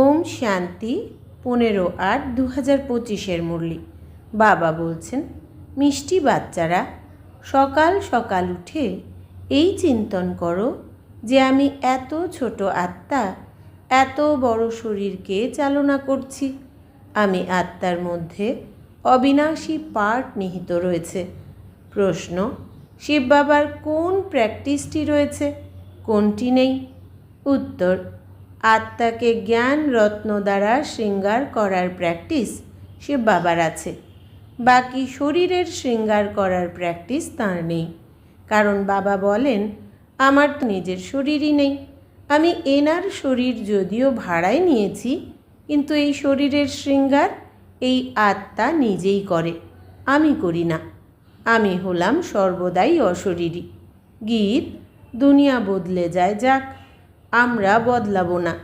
ওম শান্তি পনেরো আট দু হাজার পঁচিশের মুরলি। বাবা বলছেন, মিষ্টি বাচ্চারা, সকাল সকাল উঠে এই চিন্তন করো যে আমি এত ছোট আত্মা, এত বড় শরীরকে চালনা করছি। আমি আত্মার মধ্যে অবিনাশী পার্ট নিহিত রয়েছে। প্রশ্ন, শিব বাবার কোন প্র্যাকটিসটি রয়েছে? কোনটি নেই? উত্তর আত্মাকে জ্ঞান রত্ন দ্বারা শৃঙ্গার করার প্র্যাকটিস সে বাবার আছে। বাকি শরীরের শৃঙ্গার করার প্র্যাকটিস তার নেই। কারণ বাবা বলেন, আমার তো নিজের শরীরই নেই। আমি এনার শরীর যদিও ভাড়ায় নিয়েছি, কিন্তু এই শরীরের শৃঙ্গার এই আত্মা নিজেই করে। আমি করি না। আমি হলাম সর্বদাই অশরীরী। গীত, দুনিয়া বদলে যায় যাক। আমরা বদলাবো না।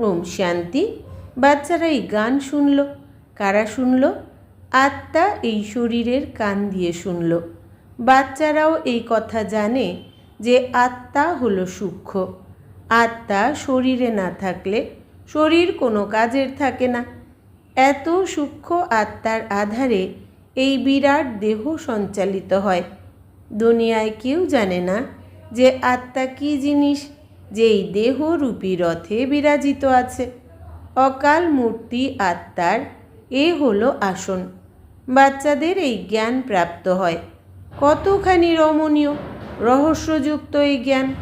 ওম শান্তি। বাচ্চারা এই গান শুনল। কারা শুনল? আত্মা এই শরীরের কান দিয়ে শুনল। বাচ্চারাও এই কথা জানে যে আত্মা হলো সূক্ষ্ম। আত্মা শরীরে না থাকলে শরীর কোনো কাজের থাকে না। এত সূক্ষ্ম আত্মার আধারে এই বিরাট দেহ সঞ্চালিত হয়। দুনিয়ায় কেউ জানে না যে আত্মা কী জিনিস যে এই দেহরূপী রথে বিরাজিত আছে। অকাল মূর্তি আত্মার, এ হলো আসন। বাচ্চাদের এই জ্ঞান প্রাপ্ত হয়। কতখানি রমণীয়, রহস্যযুক্ত এই জ্ঞান।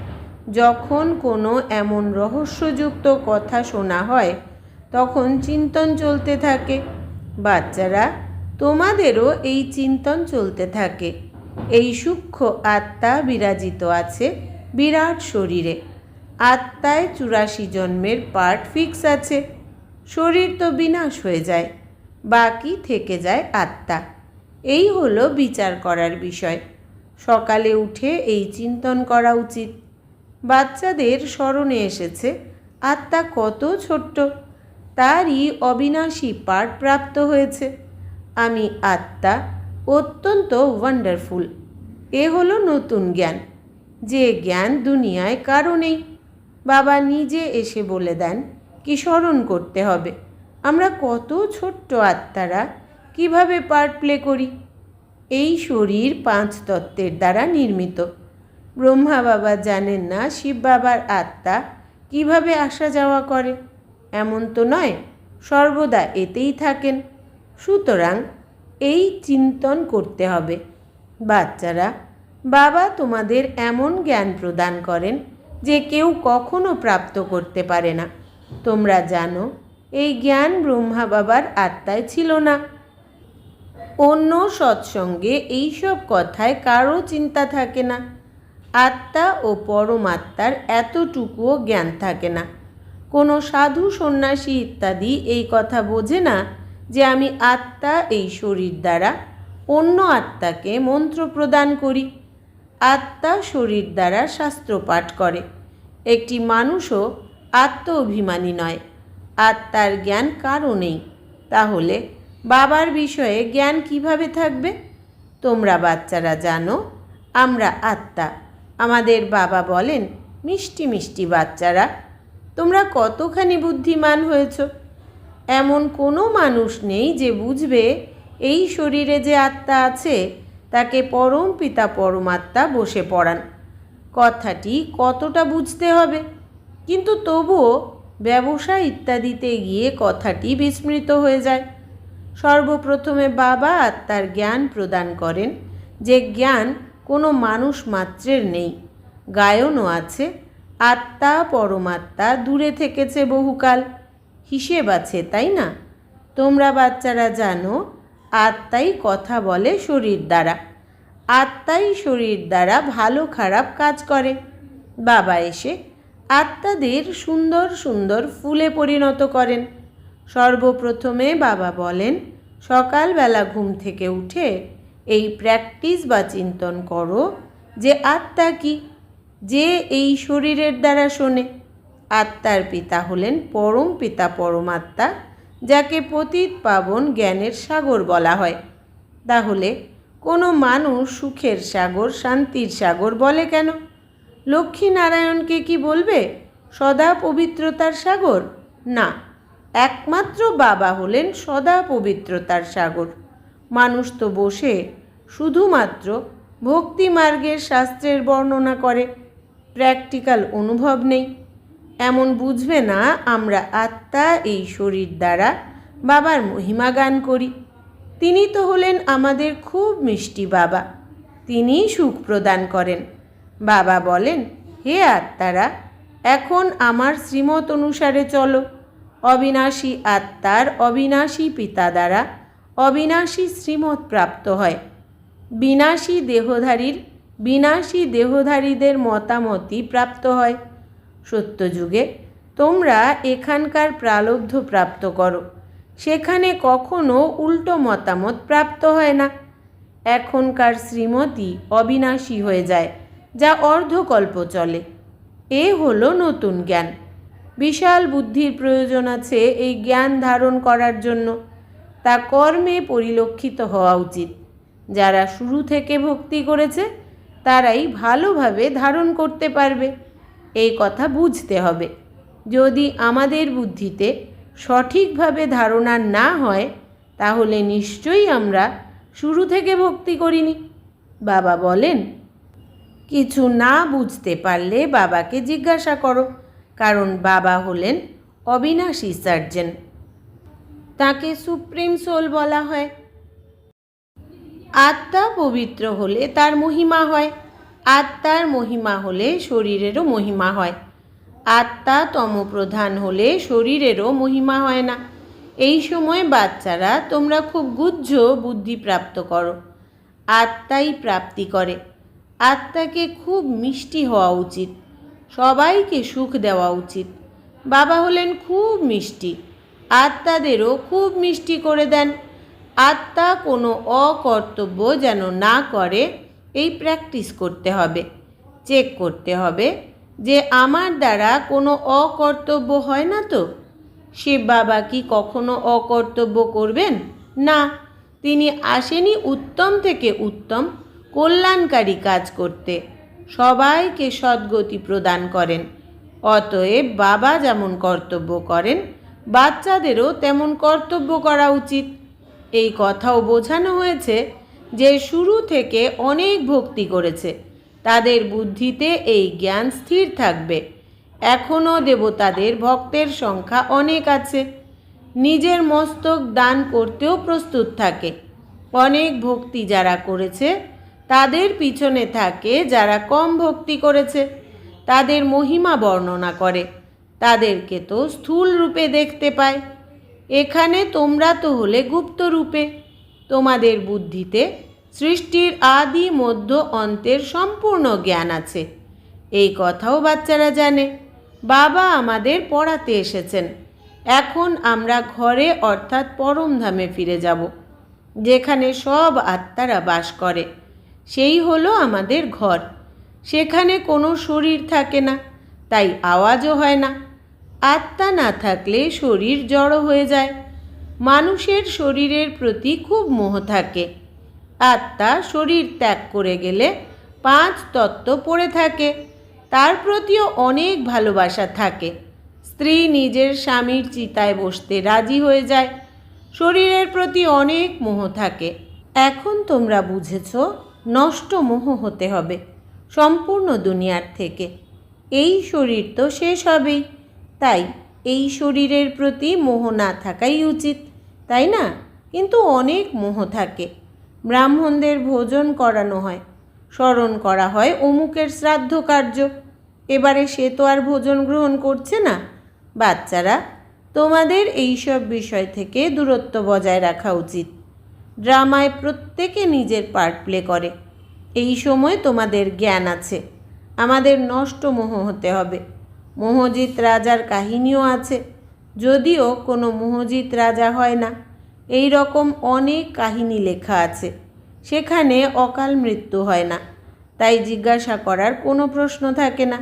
যখন কোনো এমন রহস্যযুক্ত কথা শোনা হয়, তখন চিন্তন চলতে থাকে। বাচ্চারা, তোমাদেরও এই চিন্তন চলতে থাকে। এই সূক্ষ্ম আত্মা বিরাজিত আছে বিরাট শরীরে। আত্মায় চুরাশি জন্মের পার্ট ফিক্স আছে। শরীর তো বিনাশ হয়ে যায়, বাকি থেকে যায় আত্মা। এই হলো বিচার করার বিষয়। সকালে উঠে এই চিন্তন করা উচিত। বাচ্চাদের স্মরণে এসেছে, আত্মা কত ছোট্ট। তারই অবিনাশী পাঠ প্রাপ্ত হয়েছে। আমি আত্মা অত্যন্ত ওয়ান্ডারফুল এ হলো নতুন জ্ঞান। যে জ্ঞান দুনিয়ায় কারও নেই। বাবা নিজে এসে বলে দেন, কি স্মরণ করতে হবে? আমরা কত ছোট্ট আত্মারা, কীভাবে পার্ট প্লে করি? এই শরীর পাঁচ তত্ত্বের দ্বারা নির্মিত। ব্রহ্মা বাবা জানেন না শিব বাবার আত্মা কীভাবে আসা যাওয়া করে। এমন তো নয়, সর্বদা এতেই থাকেন। সুতরাং এই চিন্তন করতে হবে। বাচ্চারা, বাবা তোমাদের এমন জ্ঞান প্রদান করেন যে কেউ কখনো প্রাপ্ত করতে পারে না। তোমরা জানো, এই জ্ঞান ব্রহ্মা বাবার আত্মায় ছিল না। অন্য সৎসঙ্গে এইসব কথায় কারও চিন্তা থাকে না। আত্মা ও পরমাত্মার এতটুকুও জ্ঞান থাকে না। কোনো সাধু, সন্ন্যাসী ইত্যাদি এই কথা বোঝে না যে আমি আত্মা এই শরীর দ্বারা অন্য আত্মাকে মন্ত্র প্রদান করি। আত্মা শরীর দ্বারা শাস্ত্র পাঠ করে। একটি মানুষও আত্ম অভিমানী নয়। আত্মার জ্ঞান কারও নেই। তাহলে বাবার বিষয়ে জ্ঞান কীভাবে থাকবে? তোমরা বাচ্চারা জানো, আমরা আত্মা। আমাদের বাবা বলেন, মিষ্টি মিষ্টি বাচ্চারা, তোমরা কতখানি বুদ্ধিমান হয়েছ? এমন কোনো মানুষ নেই যে বুঝবে, এই শরীরে যে আত্মা আছে তাকে পরম পিতা, পরমাত্মা বসে পড়ান। কথাটি কতটা বুঝতে হবে? কিন্তু তবুও ব্যবসা ইত্যাদিতে গিয়ে কথাটি বিস্মৃত হয়ে যায়। সর্বপ্রথমে বাবা আত্মার জ্ঞান প্রদান করেন, যে জ্ঞান কোনো মানুষ মাত্রের নেই। গায়নও আছে, আত্মা, পরমাত্মা দূরে থেকেছে বহুকাল। হিসেব আছে, তাই না? তোমরা বাচ্চারা জানো আত্মাই কথা বলে শরীর দ্বারা। আত্মাই শরীর দ্বারা ভালো খারাপ কাজ করে। বাবা এসে আত্মাদের সুন্দর সুন্দর ফুলে পরিণত করেন। সর্বপ্রথমে বাবা বলেন, সকালবেলা ঘুম থেকে উঠে এই প্র্যাকটিস বা চিন্তন করো যে আত্মা কি? যে এই শরীরের দ্বারা শোনে। আত্মার পিতা হলেন পরম পিতা পরমাত্মা যাকে পতিত পাবন জ্ঞানের সাগর বলা হয়। তাহলে কোনো মানুষ সুখের সাগর, শান্তির সাগর বলে কেন? লক্ষ্মীনারায়ণকে কি বলবে? সদা পবিত্রতার সাগর? না, একমাত্র বাবা হলেন সদা পবিত্রতার সাগর। মানুষ তো বসে শুধুমাত্র ভক্তি মার্গের শাস্ত্রের বর্ণনা করে। প্র্যাকটিক্যাল অনুভব নেই। এমন বুঝবে না, আমরা আত্মা এই শরীর দ্বারা বাবার মহিমা গান করি। তিনি তো হলেন আমাদের খুব মিষ্টি বাবা। তিনিই সুখ প্রদান করেন। বাবা বলেন, হে আত্মারা, এখন আমার শ্রীমত অনুসারে চলো। অবিনাশী আত্মার অবিনাশী পিতা দ্বারা অবিনাশী শ্রীমত প্রাপ্ত হয়। বিনাশী দেহধারীর বিনাশী দেহধারীদের মতামতই প্রাপ্ত হয়। সত্যযুগে, তোমরা এখানকার প্রালব্ধ প্রাপ্ত করো। সেখানে কখনো উল্টো মতামত প্রাপ্ত হয় না। এখনকার শ্রীমতী অবিনাশী হয়ে যায়, যা অর্ধকল্প চলে। এ হলো নতুন জ্ঞান। বিশাল বুদ্ধির প্রয়োজন আছে এই জ্ঞান ধারণ করার জন্য। তা কর্মে পরিলক্ষিত হওয়া উচিত। যারা শুরু থেকে ভক্তি করেছে, তারাই ভালোভাবে ধারণ করতে পারবে। এই কথা বুঝতে হবে। যদি আমাদের বুদ্ধিতে সঠিকভাবে ধারণা না হয়, তাহলে নিশ্চয়ই আমরা শুরু থেকে ভক্তি করিনি। বাবা বলেন, কিছু না বুঝতে পারলে বাবাকে জিজ্ঞাসা করো। কারণ বাবা হলেন অবিনাশী সার্জেন। তাকে সুপ্রিম সোল বলা হয়। আত্মা পবিত্র হলে তার মহিমা হয়। আত্মার মহিমা হলে শরীরেরও মহিমা হয়। আত্মা তমপ্রধান হলে শরীরেরও মহিমা হয় না। এই সময় বাচ্চারা তোমরা খুব গুহ্য বুদ্ধি প্রাপ্ত করো। আত্মাই প্রাপ্তি করে। আত্মাকে খুব মিষ্টি হওয়া উচিত। সবাইকে সুখ দেওয়া উচিত। বাবা হলেন খুব মিষ্টি। আত্মাদেরও খুব মিষ্টি করে দেন। আত্মা কোনো অকর্তব্য যেন না করে এই প্র্যাকটিস করতে হবে। চেক করতে হবে যে আমার দ্বারা কোনো অকর্তব্য হয় না তো? শিব বাবা কি কখনো অকর্তব্য করবেন? না, তিনি আসেনি উত্তম থেকে উত্তম, কল্যাণকারী কাজ করতে। সবাইকে সদ্গতি প্রদান করেন। অতএব বাবা যেমন কর্তব্য করেন, বাচ্চাদেরও তেমন কর্তব্য করা উচিত। এই কথাও বোঝানো হয়েছে যে শুরু থেকে অনেক ভক্তি করেছে, তাদের বুদ্ধিতে এই জ্ঞান স্থির থাকবে। এখনও দেবতাদের ভক্তের সংখ্যা অনেক আছে। নিজের মস্তক দান করতেও প্রস্তুত থাকে। অনেক ভক্তি যারা করেছে, তাদের পিছনে থাকে যারা কম ভক্তি করেছে। তাদের মহিমা বর্ণনা করে, তাদেরকে তো স্থূল রূপে দেখতে পায়। এখানে তোমরা তো হলে গুপ্ত রূপে। তোমাদের বুদ্ধিতে সৃষ্টির আদি মধ্য অন্তের সম্পূর্ণ জ্ঞান আছে। এই কথাও বাচ্চারা জানে। বাবা আমাদের পড়াতে এসেছেন। এখন আমরা ঘরে অর্থাৎ পরমধামে ফিরে যাব, যেখানে সব আত্মারা বাস করে। সেই হলো আমাদের ঘর। সেখানে কোনো শরীর থাকে না, তাই আওয়াজও হয় না। আত্মা না থাকলে শরীর জড়ো হয়ে যায়। মানুষের শরীরের প্রতি খুব মোহ থাকে। আত্মা শরীর ত্যাগ করে গেলে পাঁচ তত্ত্ব পড়ে থাকে। তার প্রতিও অনেক ভালোবাসা থাকে। স্ত্রী নিজের স্বামীর চিতায় বসতে রাজি হয়ে যায়। শরীরের প্রতি অনেক মোহ থাকে। এখন তোমরা বুঝেছ, নষ্ট মোহ হতে হবে সম্পূর্ণ দুনিয়ার থেকে। এই শরীর তো শেষ হবেই। তাই এই শরীরের প্রতি মোহ না থাকাই উচিত, তাই না? কিন্তু অনেক মোহ থাকে। ব্রাহ্মণদের ভোজন করানো হয়, স্মরণ করা হয় অমুকের শ্রাদ্ধ কার্য। এবারে সে তো আর ভোজন গ্রহণ করছে না। বাচ্চারা, তোমাদের এইসব বিষয় থেকে দূরত্ব বজায় রাখা উচিত। ড্রামায় প্রত্যেকে নিজের পার্ট প্লে করে। এই সময় তোমাদের জ্ঞান আছে। আমাদের নষ্ট মোহ হতে হবে। মোহজিৎ রাজার কাহিনীও আছে। যদিও কোনো মোহজিৎ রাজা হয় না। এই রকম অনেক কাহিনী লেখা আছে। সেখানে অকাল মৃত্যু হয় না। তাই জিজ্ঞাসা করার কোনো প্রশ্ন থাকে না।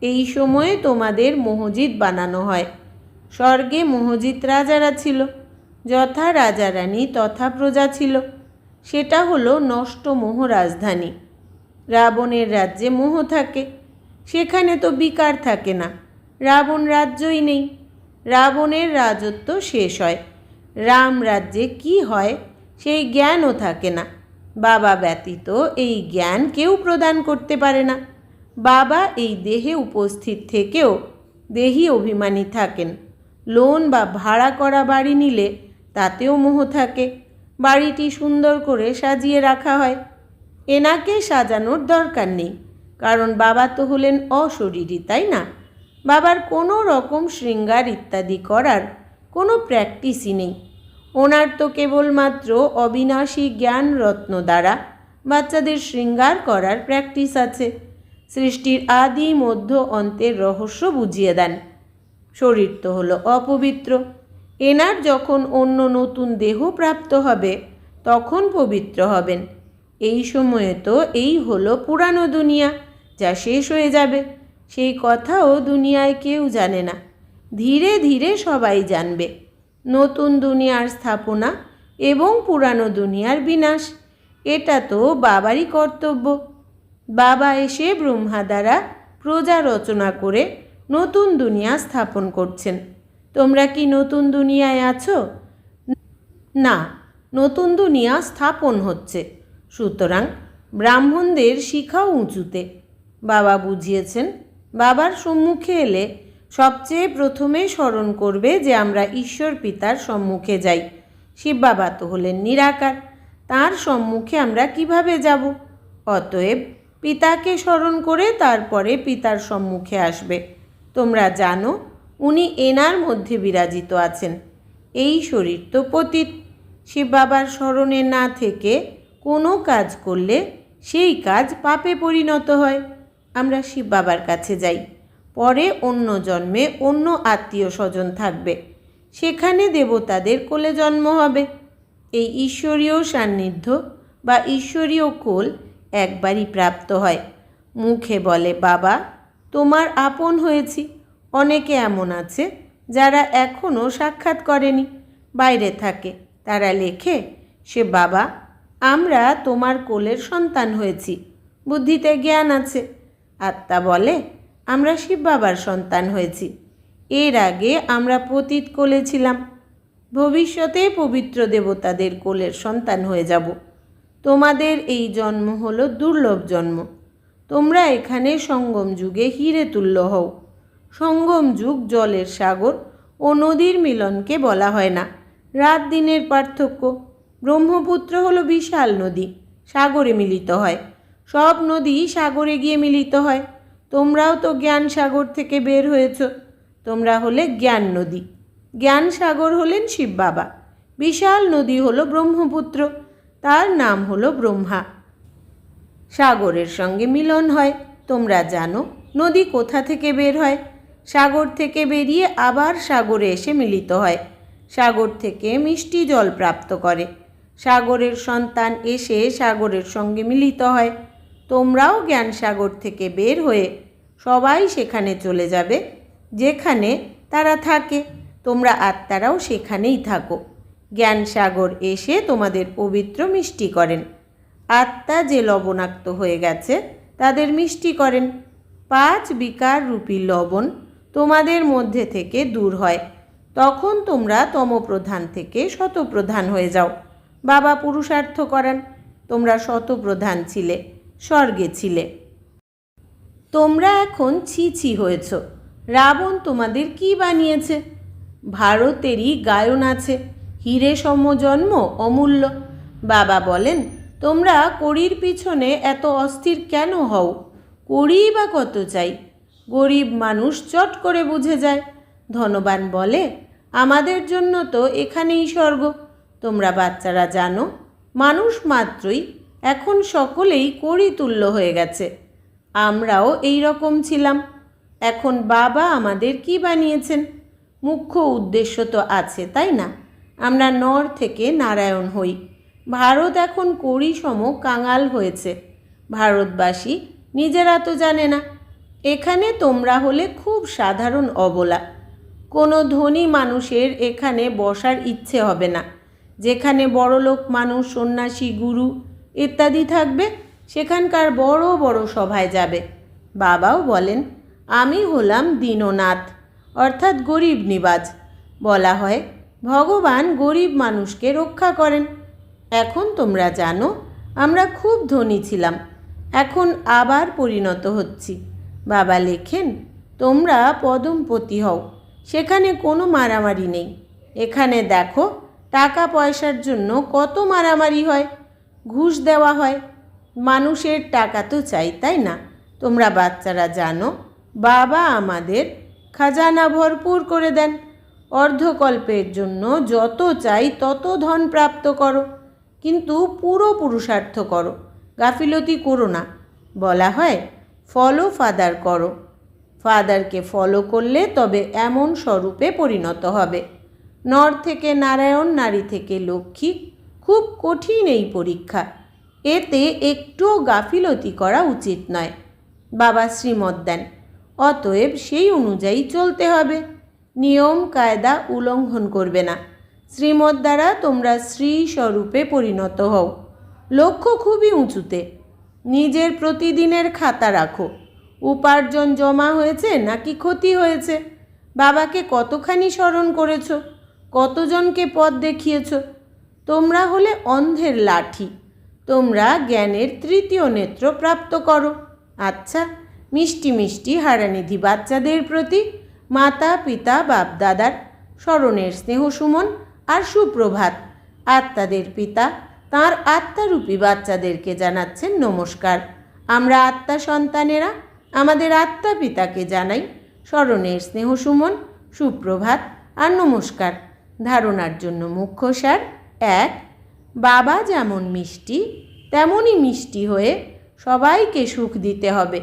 এই সময়ে তোমাদের মোহজিৎ বানানো হয়। স্বর্গে মোহজিৎ রাজারা ছিল। যথা রাজা রানী তথা প্রজা ছিল। সেটা হলো নষ্ট মোহ রাজধানী। রাবণের রাজ্যে মোহ থাকে। সেখানে তো বিকার থাকে না। রাবণ রাজ্যই নেই। রাবণের রাজত্ব শেষ হয়। রাম রাজ্যে কি হয়, সেই জ্ঞানও থাকে না। বাবা ব্যতীত এই জ্ঞান কেউ প্রদান করতে পারে না। বাবা এই দেহে উপস্থিত থেকেও দেহি অভিমানী থাকেন। লোন বা ভাড়া করা বাড়ি নিলে তাতেও মোহ থাকে। বাড়িটি সুন্দর করে সাজিয়ে রাখা হয়। এনাকে সাজানোর দরকার নেই। কারণ বাবা তো হলেন অশরীরী, তাই না? বাবার কোনো রকম শৃঙ্গার ইত্যাদি করার কোনো প্র্যাকটিসই নেই। ওনার তো কেবলমাত্র অবিনাশী জ্ঞান রত্ন দ্বারা বাচ্চাদের শৃঙ্গার করার প্র্যাকটিস আছে। সৃষ্টির আদি মধ্য অন্তের রহস্য বুঝিয়ে দেন। শরীর তো হলো অপবিত্র। এনার যখন অন্য নতুন দেহ প্রাপ্ত হবে, তখন পবিত্র হবেন। এই সময়ে তো এই হলো পুরানো দুনিয়া। যা শেষ হয়ে যাবে। সেই কথাও দুনিয়ায় কেউ জানে না। ধীরে ধীরে সবাই জানবে। নতুন দুনিয়ার স্থাপনা এবং পুরানো দুনিয়ার বিনাশ। এটা তো বাবারই কর্তব্য। বাবা এসে ব্রহ্মা দ্বারা প্রজা রচনা করে নতুন দুনিয়া স্থাপন করছেন। তোমরা কি নতুন দুনিয়ায় আছো? না, নতুন দুনিয়া স্থাপন হচ্ছে। সুতরাং ব্রাহ্মণদের শিখাও উঁচুতে। বাবা বুঝিয়েছেন। বাবার সম্মুখে এলে সবচেয়ে প্রথমে স্মরণ করবে যে আমরা ঈশ্বর পিতার সম্মুখে যাই। শিব বাবা তো হলেন নিরাকার। তার সম্মুখে আমরা কীভাবে যাব? অতএব পিতাকে স্মরণ করে তারপরে পিতার সম্মুখে আসবে। তোমরা জানো, উনি এনার মধ্যে বিরাজিত আছেন। এই শরীর তো পতীত। শিব বাবার স্মরণে না থেকে কোনো কাজ করলে সেই কাজ পাপে পরিণত হয়। আমরা শিব বাবার কাছে যাই। পরে অন্য জন্মে অন্য আত্মীয় স্বজন থাকবে। সেখানে দেবতাদের কোলে জন্ম হবে। এই ঈশ্বরীয় সান্নিধ্য বা ঈশ্বরীয় কোল একবারই প্রাপ্ত হয়। মুখে বলে, বাবা, তোমার আপন হয়েছি। অনেকে এমন আছে যারা এখনও সাক্ষাৎ করেনি। বাইরে থাকে। তারা লেখে, সে বাবা, আমরা তোমার কোলের সন্তান হয়েছি। বুদ্ধিতে জ্ঞান আছে। আত্মা বলে, আমরা শিব বাবার সন্তান হয়েছি। এর আগে আমরা পতীত কোলে ছিলাম। ভবিষ্যতে পবিত্র দেবতাদের কোলের সন্তান হয়ে যাব। তোমাদের এই জন্ম হলো দুর্লভ জন্ম। তোমরা এখানে সঙ্গম যুগে হিরে তুল্য হও। সঙ্গম যুগ জলের সাগর ও নদীর মিলনকে বলা হয় না। রাত দিনের পার্থক্য। ব্রহ্মপুত্র হলো বিশাল নদী, সাগরে মিলিত হয়। সব নদী সাগরে গিয়ে মিলিত হয়। তোমরাও তো জ্ঞান সাগর থেকে বের হয়েছ। তোমরা হলে জ্ঞান নদী। জ্ঞান সাগর হলেন শিব বাবা। বিশাল নদী হলো ব্রহ্মপুত্র। তার নাম হলো ব্রহ্মা। সাগরের সঙ্গে মিলন হয়। তোমরা জানো, নদী কোথা থেকে বের হয়? সাগর থেকে বেরিয়ে আবার সাগরে এসে মিলিত হয়। সাগর থেকে মিষ্টি জল প্রাপ্ত করে। সাগরের সন্তান এসে সাগরের সঙ্গে মিলিত হয়। তোমরাও জ্ঞান সাগর থেকে বের হয়ে সবাই সেখানে চলে যাবে, যেখানে তারা থাকে। তোমরা আত্মারাও সেখানেই থাকো। জ্ঞান সাগর এসে তোমাদের পবিত্র মিষ্টি করেন। আত্মা যে লবণাক্ত হয়ে গেছে, তাদের মিষ্টি করেন। পাঁচ বিকার রূপী লবণ তোমাদের মধ্যে থেকে দূর হয়। তখন তোমরা তমপ্রধান থেকে শতপ্রধান হয়ে যাও। বাবা পুরুষার্থ করান। তোমরা শতপ্রধান ছিলে। স্বর্গে ছিলে। তোমরা এখন ছি ছি হয়েছ। রাবণ তোমাদের কি বানিয়েছে? ভারতেরই গায়ন আছে। হিরে সম জন্ম অমূল্য। বাবা বলেন, তোমরা কড়ির পিছনে এত অস্থির কেন হও? করি বা কত চাই? গরিব মানুষ চট করে বুঝে যায়। ধনবান বলে, আমাদের জন্য তো এখানেই স্বর্গ। তোমরা বাচ্চারা জানো, মানুষ মাত্রই এখন সকলেই কড়ি তুল্য হয়ে গেছে। আমরাও এই রকম ছিলাম। এখন বাবা আমাদের কি বানিয়েছেন? মুখ্য উদ্দেশ্য তো আছে, তাই না? আমরা নর থেকে নারায়ণ হই। ভারত এখন করি সম কাঙাল হয়েছে। ভারতবাসী নিজেরা তো জানে না। এখানে তোমরা হলে খুব সাধারণ অবলা। কোনো ধনী মানুষের এখানে বসার ইচ্ছে হবে না। যেখানে বড়লোক মানুষ, সন্ন্যাসী, গুরু ইত্যাদি থাকবে, সেখানকার বড় বড় সভায় যাবে। বাবাও বলেন, আমি হলাম দীননাথ, অর্থাৎ গরিব নিবাজ। বলা হয়, ভগবান গরিব মানুষকে রক্ষা করেন। এখন তোমরা জানো, আমরা খুব ধনী ছিলাম, এখন আবার পরিণত হচ্ছি। বাবা লেখেন, তোমরা পদমপতি হও, সেখানে কোনো মারামারি নেই। এখানে দেখো টাকা পয়সার জন্য কত মারামারি হয়। ঘুষ দেওয়া হয়। মানুষের টাকা তো চাই, তাই না? তোমরা বাচ্চারা জানো, বাবা আমাদের খাজানা ভরপুর করে দেন। অর্ধকল্পের জন্য যত চাই তত ধন প্রাপ্ত করো। কিন্তু পুরো পুরুষার্থ করো, গাফিলতি করো না। বলা হয় ফলো ফাদার করো। ফাদারকে ফলো করলে তবে এমন স্বরূপে পরিণত হবে। নর থেকে নারায়ণ, নারী থেকে লক্ষ্মী খুব কঠিন এই পরীক্ষা। এতে একটুও গাফিলতি করা উচিত নয়, বাবা শ্রীমত দেন। অতএব সেই অনুযায়ী চলতে হবে। নিয়ম, কায়দা উল্লঙ্ঘন করবে না। শ্রীমত দ্বারা তোমরা শ্রী স্বরূপে পরিণত হও। লক্ষ্য খুবই উঁচুতে। নিজের প্রতিদিনের খাতা রাখো। উপার্জন জমা হয়েছে নাকি ক্ষতি হয়েছে? বাবাকে কতখানি স্মরণ করেছ? কতজনকে পথ দেখিয়েছ? তোমরা হলে অন্ধের লাঠি। তোমরা জ্ঞানের তৃতীয় নেত্র প্রাপ্ত করো। আচ্ছা মিষ্টি মিষ্টি হারানিধি বাচ্চাদের প্রতি মাতা, পিতা, বাপ, দাদার স্মরণের স্নেহ সুমন আর সুপ্রভাত। আত্মাদের পিতা, তাঁর আত্মারূপী বাচ্চাদেরকে জানাচ্ছেন নমস্কার। আমরা আত্মা সন্তানেরা, আমাদের আত্মা পিতাকে জানাই স্মরণের স্নেহ সুমন, সুপ্রভাত আর নমস্কার। ধারণার জন্য মুখ্য সার এক, বাবা যেমন মিষ্টি, তেমনই মিষ্টি হয়ে সবাইকে সুখ দিতে হবে।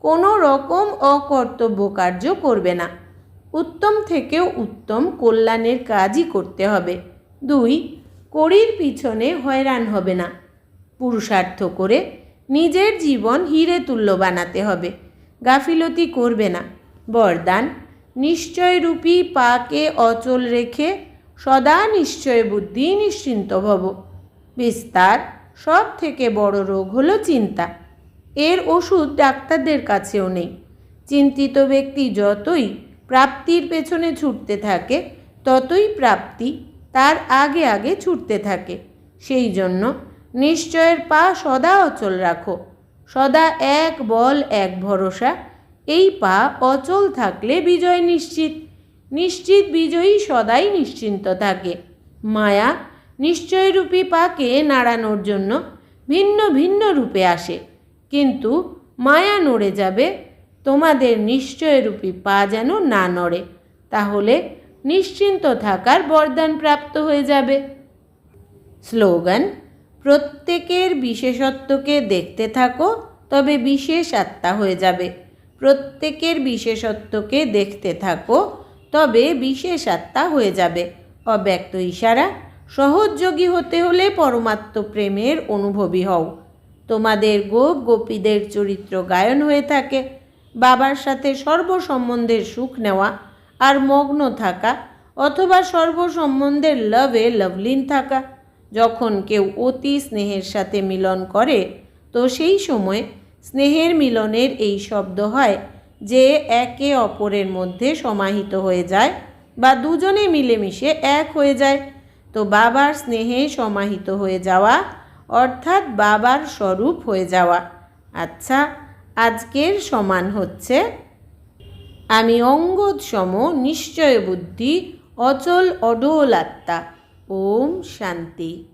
কোনো রকম অকর্তব্য কার্য করবে না। উত্তম থেকেও উত্তম কল্যাণের কাজই করতে হবে। দুই, কড়ির পিছনে হয়রান হবে না। পুরুষার্থ করে নিজের জীবন হিরে তুল্য বানাতে হবে। গাফিলতি করবে না। বরদান, নিশ্চয়রূপী পাকে অচল রেখে সদা নিশ্চয় বুদ্ধি নিশ্চিন্ত ভব। বিস্তার, সব থেকে বড় রোগ হলো চিন্তা। এর ওষুধ ডাক্তারদের কাছেও নেই। চিন্তিত ব্যক্তি যতই প্রাপ্তির পেছনে ছুটতে থাকে, ততই প্রাপ্তি তার আগে আগে ছুটতে থাকে। সেই জন্য নিশ্চয়ের পা সদা অচল রাখো। সদা এক বল, এক ভরসা। এই পা অচল থাকলে বিজয় নিশ্চিত। নিশ্চিত বিজয়ী সদাই নিশ্চিন্ত থাকে। মায়া নিশ্চয়রূপী পাকে নাড়ানোর জন্য ভিন্ন ভিন্ন রূপে আসে। কিন্তু মায়া নড়ে যাবে, তোমাদের নিশ্চয়রূপী পা যেন না নড়ে, তাহলে নিশ্চিন্ত থাকার বরদান প্রাপ্ত হয়ে যাবে। স্লোগান, প্রত্যেকের বিশেষত্বকে দেখতে থাকো, তবে বিশেষ আত্মা হয়ে যাবে। প্রত্যেকের বিশেষত্বকে দেখতে থাকো তবে বিশেষ আত্মা হয়ে যাবে। অব্যক্ত ইশারা সহযোগী হতে হলে পরমাত্ম প্রেমের অনুভবী হও। তোমাদের গোপ গোপীদের চরিত্র গায়ন হয়ে থাকে। বাবার সাথে সর্বসম্বন্ধের সুখ নেওয়া আর মগ্ন থাকা অথবা সর্বসম্বন্ধের লভে লভলিন থাকা। যখন কেউ অতি স্নেহের সাথে মিলন করে, তো সেই সময় স্নেহের মিলনের এই শব্দ হয় যে একে অপরের মধ্যে সমাহিত হয়ে যায় বা দুজনে মিলেমিশে এক হয়ে যায়। তো বাবার স্নেহে সমাহিত হয়ে যাওয়া অর্থাৎ বাবার স্বরূপ হয়ে যাওয়া। আচ্ছা আজকের সমান হচ্ছে, আমি অঙ্গদ সম নিশ্চয় বুদ্ধি, অচল অডোল আত্মা। ওম শান্তি।